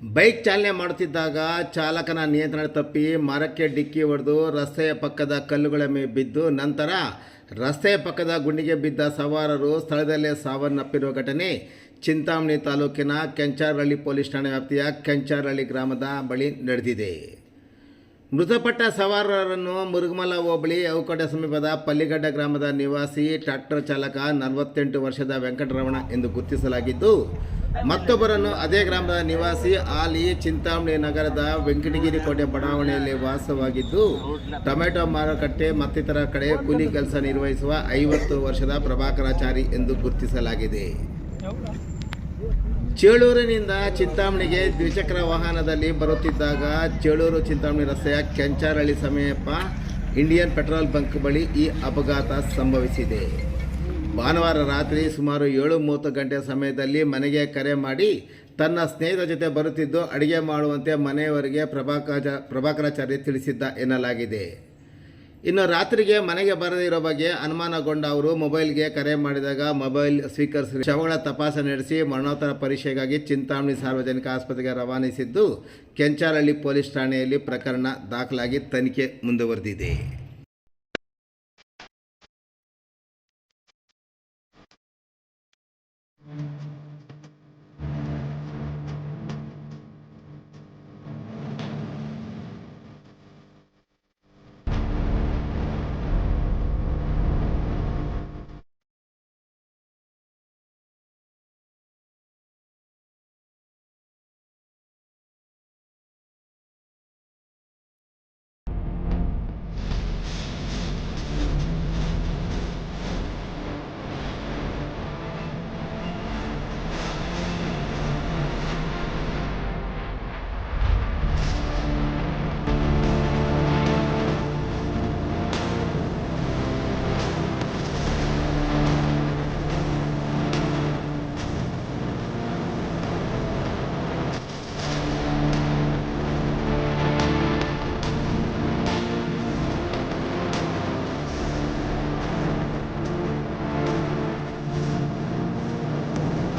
Bike ಚಾಲನೆ ಮಾಡುತ್ತಿದ್ದಾಗ ಚಾಲಕನ ನಿಯಂತ್ರಣ ತಪ್ಪಿ ಮರಕ್ಕೆ ಡಿಕ್ಕಿ ಹೊಡೆದು ರಸ್ತೆಯ ಪಕ್ಕದ ಕಲ್ಲುಗಳ ಮೇಲೆ ಬಿದ್ದು ನಂತರ ರಸ್ತೆಯ ಪಕ್ಕದ ಗುಂಡಿಗೆ ಬಿದ್ದ ಸವಾರರು ಸ್ಥಳದಲ್ಲೇ ಸಾವನ್ನಪ್ಪಿರುವ ಘಟನೆ. ಚಿಂತಾಮಣಿ ತಾಲೂಕಿನ ಕೆಂಚಾರಹಳ್ಳಿ ಪೊಲೀಸ್ ಠಾಣೆ ವ್ಯಾಪ್ತಿಯ ಕೆಂಚಾರಹಳ್ಳಿ ಗ್ರಾಮದ ಬಳಿ ನಡೆದಿದೆ. ಮೃತಪಟ್ಟ ಸವಾರರನ್ನು ಮುರುಗಮಲ ಹೋಬಳಿ ಔಕಡ ಸಮೀಪದ ಪಲ್ಲಿಗಡ್ಡ ಗ್ರಾಮದ ನಿವಾಸಿ ಟ್ರ್ಯಾಕ್ಟರ್ ಚಾಲಕ ನಲವತ್ತೆಂಟು ವರ್ಷದ ವೆಂಕಟರಮಣ ಎಂದು ಗುರುತಿಸಲಾಗಿದ್ದು ಮತ್ತೊಬ್ಬರನ್ನು ಅದೇ ಗ್ರಾಮದ ನಿವಾಸಿ ಆಲಿ ಚಿಂತಾಮಣಿ ನಗರದ ವೆಂಕಟಗಿರಿ ಕೋಟೆ ಬಡಾವಣೆಯಲ್ಲಿ ವಾಸವಾಗಿದ್ದು, ಟೊಮೆಟೊ ಮಾರುಕಟ್ಟೆ ಮತ್ತಿತರ ಕಡೆ ಕೂಲಿ ಕೆಲಸ ನಿರ್ವಹಿಸುವ ಐವತ್ತು ವರ್ಷದ ಪ್ರಭಾಕರಾಚಾರಿ ಎಂದು ಗುರುತಿಸಲಾಗಿದೆ. ಚೇಳೂರಿನಿಂದ ಚಿಂತಾಮಣಿಗೆ ದ್ವಿಚಕ್ರ ವಾಹನದಲ್ಲಿ ಬರುತ್ತಿದ್ದಾಗ ಚೇಳೂರು ಚಿಂತಾಮಣಿ ರಸ್ತೆಯ ಕೆಂಚಾರಳ್ಳಿ ಸಮೀಪ ಇಂಡಿಯನ್ ಪೆಟ್ರೋಲ್ ಬಂಕ್ ಬಳಿ ಈ ಅಪಘಾತ ಸಂಭವಿಸಿದೆ. ಭಾನುವಾರ ರಾತ್ರಿ ಸುಮಾರು ಏಳು ಮೂವತ್ತು ಗಂಟೆ ಸಮಯದಲ್ಲಿ ಮನೆಗೆ ಕರೆ ಮಾಡಿ ತನ್ನ ಸ್ನೇಹಿತರ ಜೊತೆ ಬರುತ್ತಿದ್ದು ಅಡುಗೆ ಮಾಡುವಂತೆ ಮನೆಯವರಿಗೆ ಪ್ರಭಾಕರ ಪ್ರಭಾಕರಾಚಾರ್ಯ ತಿಳಿಸಿದ್ದ ಎನ್ನಲಾಗಿದೆ. ಇನ್ನು ರಾತ್ರಿಗೆ ಮನೆಗೆ ಬರದಿರೋ ಬಗ್ಗೆ ಅನುಮಾನಗೊಂಡ ಅವರು ಮೊಬೈಲ್ಗೆ ಕರೆ ಮಾಡಿದಾಗ ಮೊಬೈಲ್ ಸ್ವೀಕರಿಸಿ ಶವಗಳ ತಪಾಸಣೆ ನಡೆಸಿ ಮರಣೋತ್ತರ ಪರೀಕ್ಷೆಗಾಗಿ ಚಿಂತಾಮಣಿ ಸಾರ್ವಜನಿಕ ಆಸ್ಪತ್ರೆಗೆ ರವಾನಿಸಿದ್ದು ಕೆಂಚಾರಹಳ್ಳಿ ಪೊಲೀಸ್ ಠಾಣೆಯಲ್ಲಿ ಪ್ರಕರಣ ದಾಖಲಾಗಿ ತನಿಖೆ ಮುಂದುವರೆದಿದೆ.